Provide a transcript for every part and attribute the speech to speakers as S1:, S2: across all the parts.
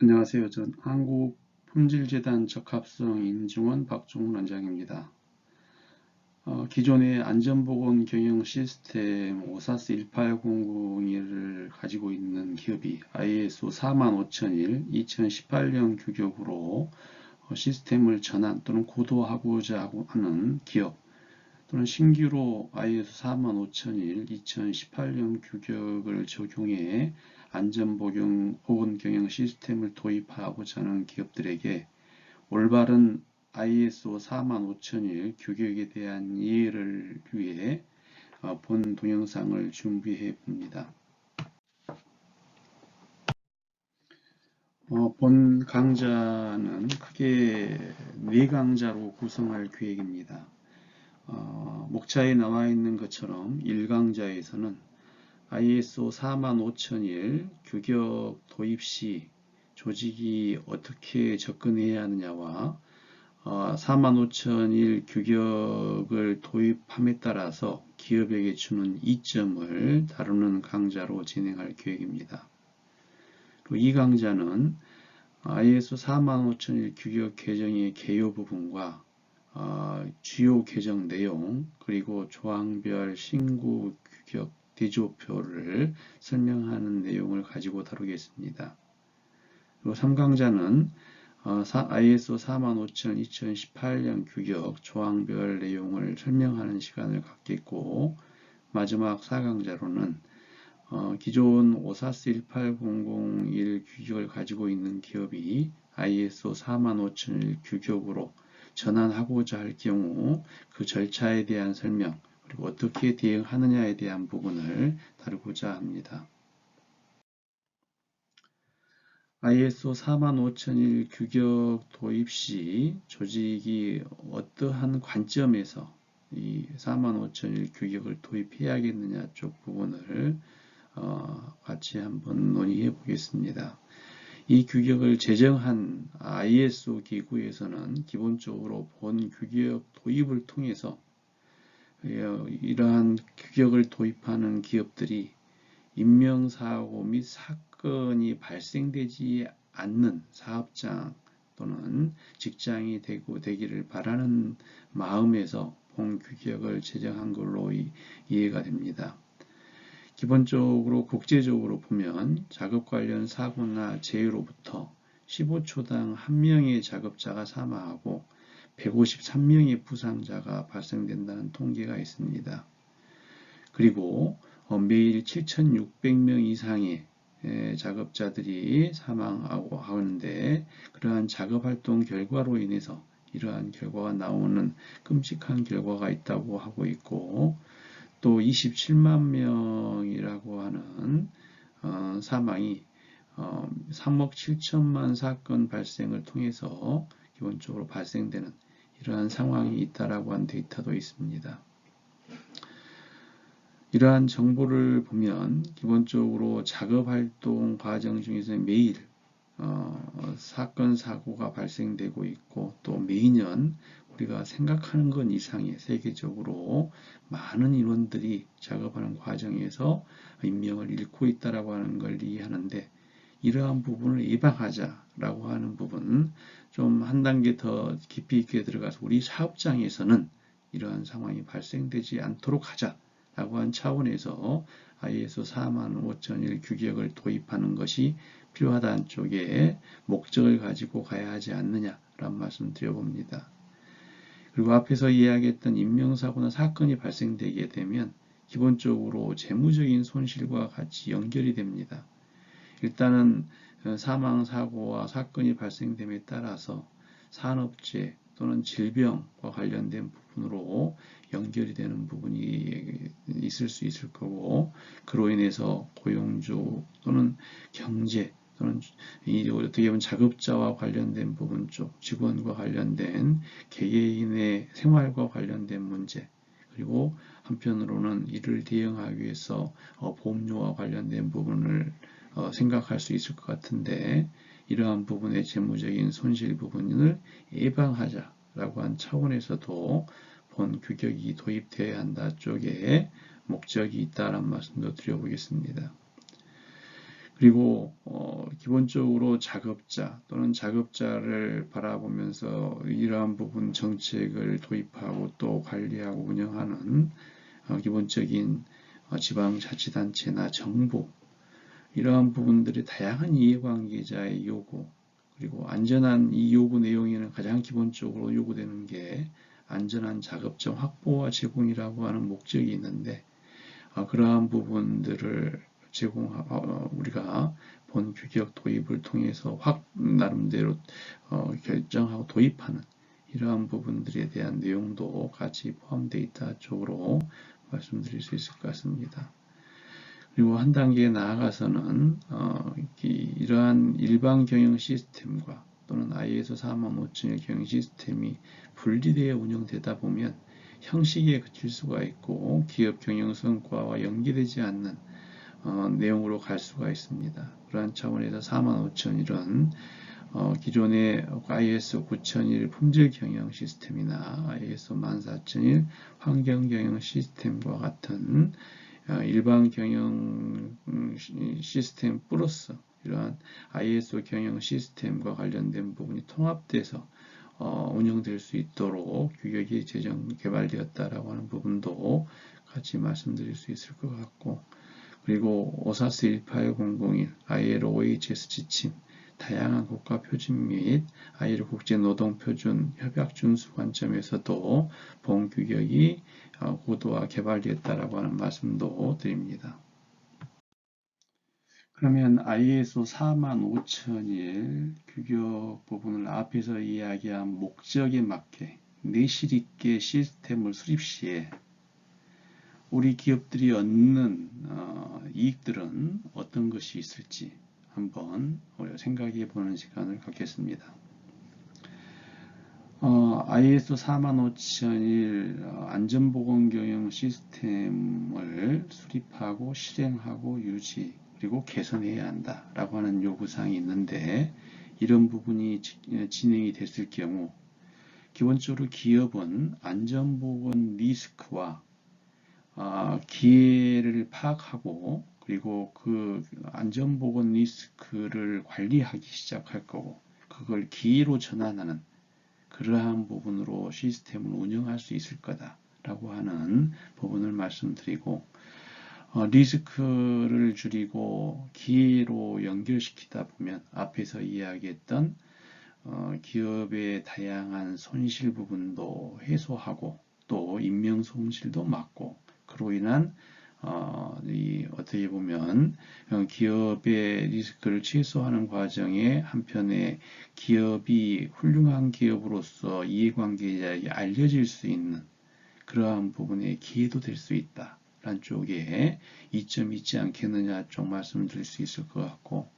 S1: 안녕하세요. 전 한국품질재단 적합성 인증원 박종훈 원장입니다. 어, 기존의 안전보건 경영 시스템 오사스 18001을 가지고 있는 기업이 ISO 45001 2018년 규격으로 어, 시스템을 전환 또는 고도하고자 하는 기업 또는 신규로 ISO 45001 2018년 규격을 적용해 안전보건 경영 시스템을 도입하고자 하는 기업들에게 올바른 ISO 45001 규격에 대한 이해를 위해 어, 본 동영상을 준비해 봅니다. 어, 본 강좌는 크게 네 강좌로 구성할 계획입니다. 어, 목차에 나와 있는 것처럼 1강좌에서는 ISO 45001 규격 도입 시 조직이 어떻게 접근해야 하느냐와 어, 45001 규격을 도입함에 따라서 기업에게 주는 이점을 다루는 강좌로 진행할 계획입니다. 이 강좌는 ISO 45001 규격 개정의 개요 부분과 어, 주요 개정 내용 그리고 조항별 신고 규격 대조표를 설명하는 내용을 가지고 다루겠습니다. 그리고 3강자는 어, ISO 45000 2018년 규격 조항별 내용을 설명하는 시간을 갖겠고 마지막 4강자로는 어, 기존 오사스 18001 규격을 가지고 있는 기업이 ISO 45001 규격으로 전환하고자 할 경우 그 절차에 대한 설명 그리고 어떻게 대응하느냐에 대한 부분을 다루고자 합니다. ISO 45001 규격 도입 시 조직이 어떠한 관점에서 이 45001 규격을 도입해야겠느냐 쪽 부분을 어, 같이 한번 논의해 보겠습니다. 이 규격을 제정한 ISO 기구에서는 기본적으로 본 규격 도입을 통해서 이러한 규격을 도입하는 기업들이 인명사고 및 사건이 발생되지 않는 사업장 또는 직장이 되고 되기를 바라는 마음에서 본 규격을 제정한 걸로 이해가 됩니다. 기본적으로 국제적으로 보면 작업 관련 사고나 재해로부터 15초당 1명의 작업자가 사망하고 153명의 부상자가 발생된다는 통계가 있습니다. 그리고 어, 매일 7,600명 이상의 작업자들이 사망하고 하는데 그러한 작업활동 결과로 인해서 이러한 결과가 나오는 끔찍한 결과가 있다고 하고 있고 또 27만 명이라고 하는 어, 사망이 어, 3억 7천만 사건 발생을 통해서 기본적으로 발생되는 이러한 상황이 있다라고 한 데이터도 있습니다. 이러한 정보를 보면 기본적으로 작업 활동 과정 중에서 매일 어, 사건 사고가 발생되고 있고 또 매년 우리가 생각하는 것 이상의 세계적으로 많은 인원들이 작업하는 과정에서 인명을 잃고 있다라고 하는 걸 이해하는데 이러한 부분을 예방하자라고 하는 부분 좀 한 단계 더 깊이 있게 들어가서 우리 사업장에서는 이러한 상황이 발생되지 않도록 하자라고 한 차원에서 ISO 45001 규격을 도입하는 것이 필요하다는 쪽에 목적을 가지고 가야 하지 않느냐라는 말씀 드려봅니다. 그리고 앞에서 이야기했던 인명사고나 사건이 발생되게 되면 기본적으로 재무적인 손실과 같이 연결이 됩니다. 일단은 사망, 사고와 사건이 발생됨에 따라서 산업재 또는 질병과 관련된 부분으로 연결이 되는 부분이 있을 수 있을 거고 그로 인해서 고용주 또는 경제 또는 이 어떻게 보면 작업자와 관련된 부분 쪽, 직원과 관련된 개개인의 생활과 관련된 문제, 그리고 한편으로는 이를 대응하기 위해서 어, 보험료와 관련된 부분을 어, 생각할 수 있을 것 같은데 이러한 부분의 재무적인 손실 부분을 예방하자라고 한 차원에서도 본 규격이 도입되어야 한다 쪽에 목적이 있다는 말씀도 드려보겠습니다. 그리고 어, 기본적으로 작업자 또는 작업자를 바라보면서 이러한 부분 정책을 도입하고 또 관리하고 운영하는 어, 기본적인 어, 지방자치단체나 정부 이러한 부분들이 다양한 이해관계자의 요구 그리고 안전한 이 요구 내용에는 가장 기본적으로 요구되는 게 안전한 작업장 확보와 제공이라고 하는 목적이 있는데 어, 그러한 부분들을 제공 어, 우리가 본 규격 도입을 통해서 확 나름대로 어, 결정하고 도입하는 이러한 부분들에 대한 내용도 같이 포함되어 있다 쪽으로 말씀드릴 수 있을 것 같습니다. 그리고 한 단계 나아가서는 어, 이러한 일반 경영 시스템과 또는 ISO 45000의 경영 시스템이 분리되어 운영되다 보면 형식에 그칠 수가 있고 기업 경영 성과와 연계되지 않는 어, 내용으로 갈 수가 있습니다. 그러한 차원에서 45001은 어, 기존의 ISO 9001 품질 경영 시스템이나 ISO 14001 환경 경영 시스템과 같은 어, 일반 경영 음, 시스템 플러스 이러한 ISO 경영 시스템과 관련된 부분이 통합돼서 어, 운영될 수 있도록 규격이 제정 개발되었다라고 하는 부분도 같이 말씀드릴 수 있을 것 같고 그리고 오사스 18101 ILO OHS 지침 다양한 국가 표준 및 ILO 국제 노동 표준 협약 준수 관점에서도 본 규격이 어, 고도화 개발되었다라고 하는 말씀도 드립니다. 그러면 ISO 45001 규격 부분을 앞에서 이야기한 목적에 맞게 내실 있게 시스템을 수립 시에 우리 기업들이 얻는 어, 이익들은 어떤 것이 있을지 한번 우리가 생각해 보는 시간을 갖겠습니다. 어, ISO 45001 어, 안전보건경영 시스템을 수립하고 실행하고 유지 그리고 개선해야 한다라고 하는 요구사항이 있는데 이런 부분이 진행이 됐을 경우 기본적으로 기업은 안전보건 리스크와 어, 기회를 파악하고 그리고 그 안전보건 리스크를 관리하기 시작할 거고 그걸 기회로 전환하는 그러한 부분으로 시스템을 운영할 수 있을 거다 라고 하는 부분을 말씀드리고 어, 리스크를 줄이고 기회로 연결시키다 보면 앞에서 이야기했던 어, 기업의 다양한 손실 부분도 해소하고 또 인명 손실도 막고 그로 인한 어, 이 어떻게 보면 기업의 리스크를 최소화하는 과정에 한편에 기업이 훌륭한 기업으로서 이해관계자에게 알려질 수 있는 그러한 부분의 기회도 될 수 있다. 라는 쪽에 이점이 있지 않겠느냐 쪽 말씀드릴 수 있을 것 같고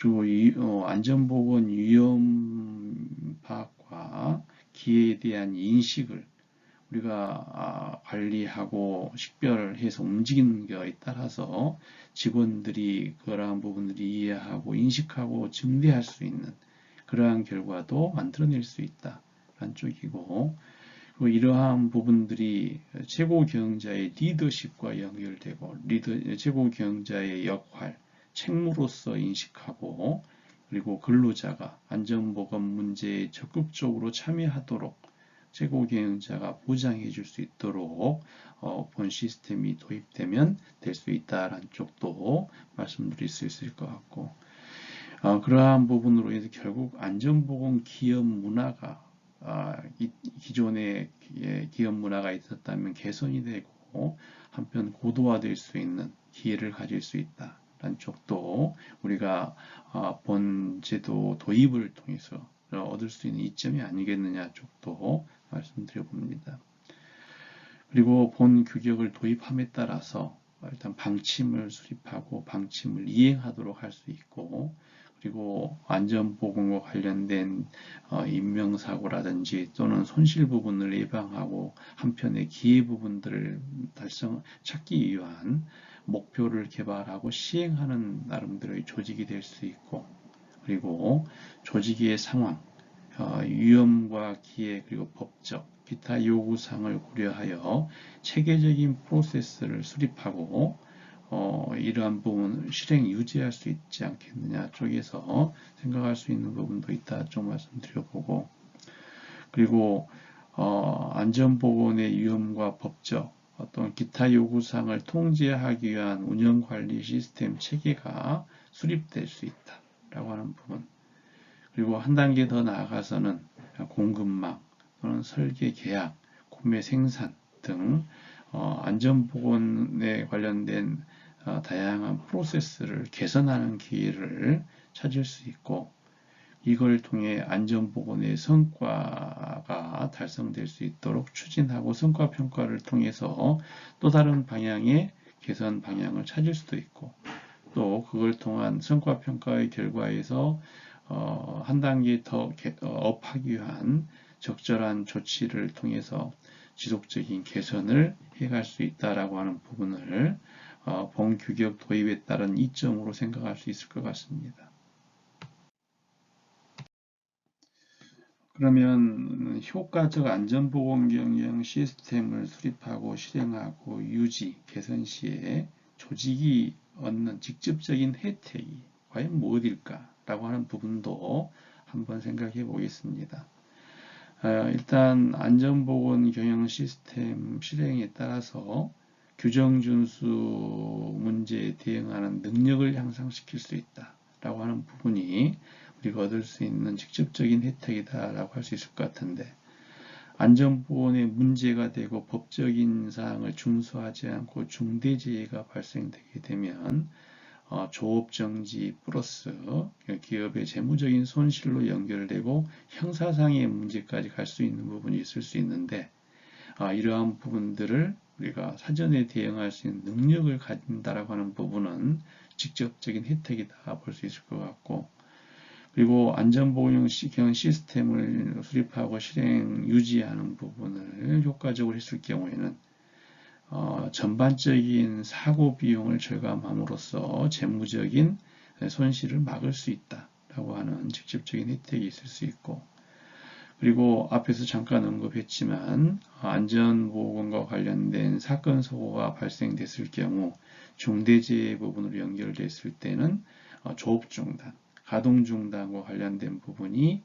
S1: 그리고 이, 어, 안전보건 위험 파악과 기회에 대한 인식을 우리가 아, 관리하고 식별해서 움직이는 것에 따라서 직원들이 그러한 부분들이 이해하고 인식하고 증대할 수 있는 그러한 결과도 만들어낼 수 있다 라는 쪽이고 그리고 이러한 부분들이 최고 경영자의 리더십과 연결되고 리더, 최고 경영자의 역할, 책무로서 인식하고 그리고 근로자가 안전보건 문제에 적극적으로 참여하도록 최고 경영자가 보장해 줄 수 있도록 어, 본 시스템이 도입되면 될 수 있다라는 쪽도 말씀드릴 수 있을 것 같고 어, 그러한 부분으로 해서 결국 안전보건 기업 문화가 어, 이, 기존의 기업 문화가 있었다면 개선이 되고 한편 고도화될 수 있는 기회를 가질 수 있다. 라는 쪽도 우리가 어, 본 제도 도입을 통해서 얻을 수 있는 이점이 아니겠느냐 쪽도 말씀드려 봅니다. 그리고 본 규격을 도입함에 따라서 일단 방침을 수립하고 방침을 이행하도록 할 수 있고 그리고 안전보건과 관련된 어, 인명사고라든지 또는 손실 부분을 예방하고 한편의 기회 부분들을 달성 찾기 위한 목표를 개발하고 시행하는 나름대로의 조직이 될 수 있고 그리고 조직의 상황 어, 위험과 기회 그리고 법적 기타 요구사항을 고려하여 체계적인 프로세스를 수립하고 어, 이러한 부분을 실행 유지할 수 있지 않겠느냐 쪽에서 생각할 수 있는 부분도 있다 좀 말씀드려보고 그리고 어, 안전보건의 위험과 법적 어떤 기타 요구사항을 통제하기 위한 운영관리 시스템 체계가 수립될 수 있다 라고 하는 부분 그리고 한 단계 더 나아가서는 공급망 또는 설계 계약, 구매 생산 등 어, 안전보건에 관련된 어, 다양한 프로세스를 개선하는 기회를 찾을 수 있고 이걸 통해 안전보건의 성과가 달성될 수 있도록 추진하고 성과평가를 통해서 또 다른 방향의 개선 방향을 찾을 수도 있고 또 그걸 통한 성과평가의 결과에서 어, 한 단계 더 어, 업하기 위한 적절한 조치를 통해서 지속적인 개선을 해갈 수 있다라고 하는 부분을 어, 본규격 도입에 따른 이점으로 생각할 수 있을 것 같습니다. 그러면 효과적 안전보건 경영 시스템을 수립하고 실행하고 유지, 개선 시에 조직이 얻는 직접적인 혜택이 과연 무엇일까? 라고 하는 부분도 한번 생각해 보겠습니다. 어, 일단 안전보건 경영 시스템 실행에 따라서 규정 준수 문제에 대응하는 능력을 향상시킬 수 있다. 라고 하는 부분이 우리가 얻을 수 있는 직접적인 혜택이다 라고 할 수 있을 것 같은데 안전보건에 문제가 되고 법적인 사항을 준수하지 않고 중대재해가 발생되게 되면 어, 조업정지 플러스 기업의 재무적인 손실로 연결되고 형사상의 문제까지 갈 수 있는 부분이 있을 수 있는데 아, 이러한 부분들을 우리가 사전에 대응할 수 있는 능력을 가진다라고 하는 부분은 직접적인 혜택이다 볼 수 있을 것 같고 그리고 안전보호용 경영 시스템을 수립하고 실행 유지하는 부분을 효과적으로 했을 경우에는 어, 전반적인 사고 비용을 절감함으로써 재무적인 손실을 막을 수 있다라고 하는 직접적인 혜택이 있을 수 있고 그리고 앞에서 잠깐 언급했지만 안전보건과 관련된 사건 사고가 발생됐을 경우 중대재해 부분으로 연결됐을 때는 어, 조업중단, 가동중단과 관련된 부분이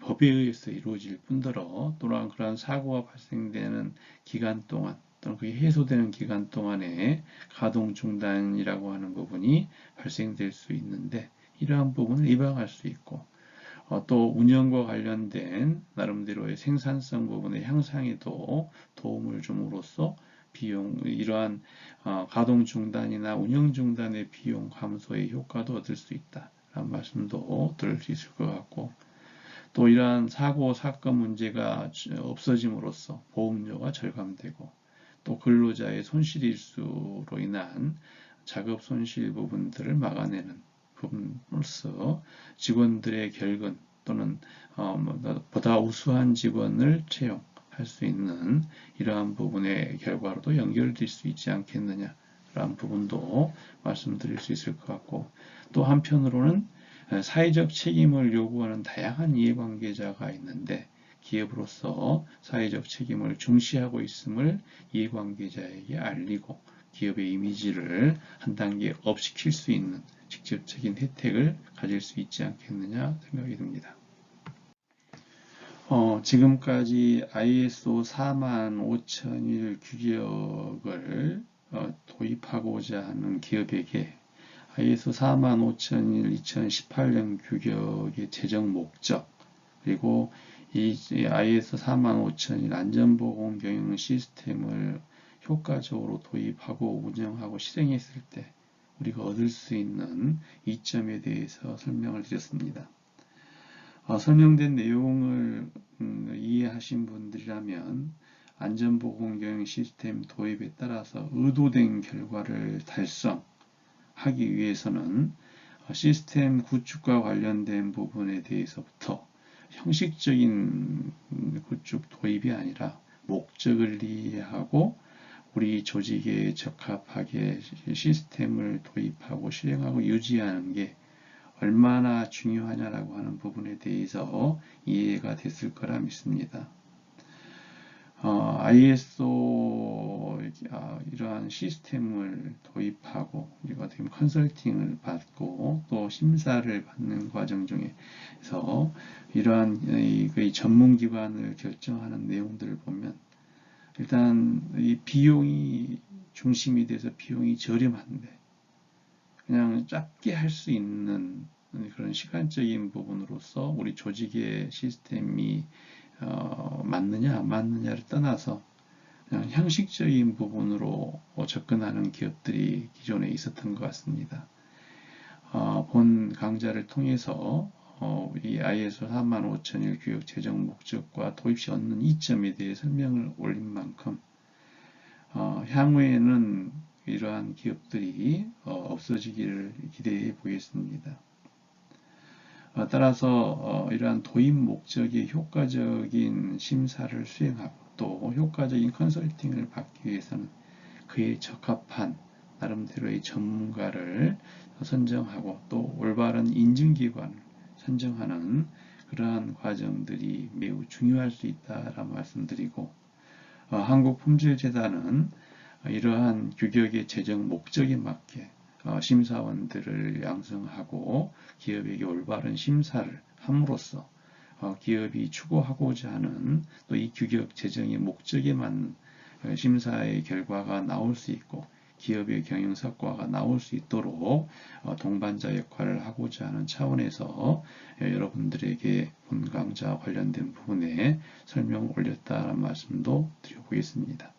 S1: 법에 의해서 이루어질 뿐더러 또한 그러한 사고가 발생되는 기간 동안 또는 그게 해소되는 기간 동안에 가동 중단이라고 하는 부분이 발생될 수 있는데 이러한 부분을 예방할 수 있고 어, 또 운영과 관련된 나름대로의 생산성 부분의 향상에도 도움을 줌으로써 비용 이러한 어, 가동 중단이나 운영 중단의 비용 감소의 효과도 얻을 수 있다라는 말씀도 들을 수 있을 것 같고 또 이러한 사고 사건 문제가 없어짐으로써 보험료가 절감되고 또 근로자의 손실일수로 인한 작업 손실 부분들을 막아내는 부분으로서 직원들의 결근 또는 어, 뭐, 보다 우수한 직원을 채용할 수 있는 이러한 부분의 결과로도 연결될 수 있지 않겠느냐 라는 부분도 말씀드릴 수 있을 것 같고 또 한편으로는 사회적 책임을 요구하는 다양한 이해관계자가 있는데 기업으로서 사회적 책임을 중시하고 있음을 이해관계자에게 알리고 기업의 이미지를 한 단계 업시킬 수 있는 직접적인 혜택을 가질 수 있지 않겠느냐 생각이 듭니다. 어, 지금까지 ISO 45001 규격을 어, 도입하고자 하는 기업에게 ISO 45001 2018년 규격의 제정 목적 그리고 이 IS 45001 안전보건 경영 시스템을 효과적으로 도입하고 운영하고 실행했을 때 우리가 얻을 수 있는 이점에 대해서 설명을 드렸습니다. 어, 설명된 내용을 음, 이해하신 분들이라면 안전보건 경영 시스템 도입에 따라서 의도된 결과를 달성하기 위해서는 어, 시스템 구축과 관련된 부분에 대해서부터 형식적인 구축 도입이 아니라 목적을 이해하고 우리 조직에 적합하게 시스템을 도입하고 실행하고 유지하는 게 얼마나 중요하냐라고 하는 부분에 대해서 이해가 됐을 거라 믿습니다. 어, ISO 아, 이러한 시스템을 도입하고 우리가 지금 컨설팅을 받고 또 심사를 받는 과정 중에서 이러한 이, 그 전문 기관을 결정하는 내용들을 보면 일단 이 비용이 중심이 돼서 비용이 저렴한데 그냥 짧게 할 수 있는 그런 시간적인 부분으로서 우리 조직의 시스템이 어, 맞느냐 안 맞느냐를 떠나서 그냥 형식적인 부분으로 접근하는 기업들이 기존에 있었던 것 같습니다. 어, 본 강좌를 통해서 어, 이 ISO 45001 교육 제정 목적과 도입 시 얻는 이점에 대해 설명을 올린 만큼 어, 향후에는 이러한 기업들이 어, 없어지기를 기대해 보겠습니다. 어, 따라서 어, 이러한 도입 목적의 효과적인 심사를 수행하고 또 효과적인 컨설팅을 받기 위해서는 그에 적합한 나름대로의 전문가를 선정하고 또 올바른 인증기관을 선정하는 그러한 과정들이 매우 중요할 수 있다라는 말씀드리고 어, 한국품질재단은 이러한 규격의 재정 목적에 맞게 어, 심사원들을 양성하고 기업에게 올바른 심사를 함으로써 어, 기업이 추구하고자 하는 또 이 규격 재정의 목적에 맞는 어, 심사의 결과가 나올 수 있고 기업의 경영 성과가 나올 수 있도록 동반자 역할을 하고자 하는 차원에서 여러분들에게 본 강좌 관련된 부분에 설명을 올렸다는 말씀도 드려보겠습니다.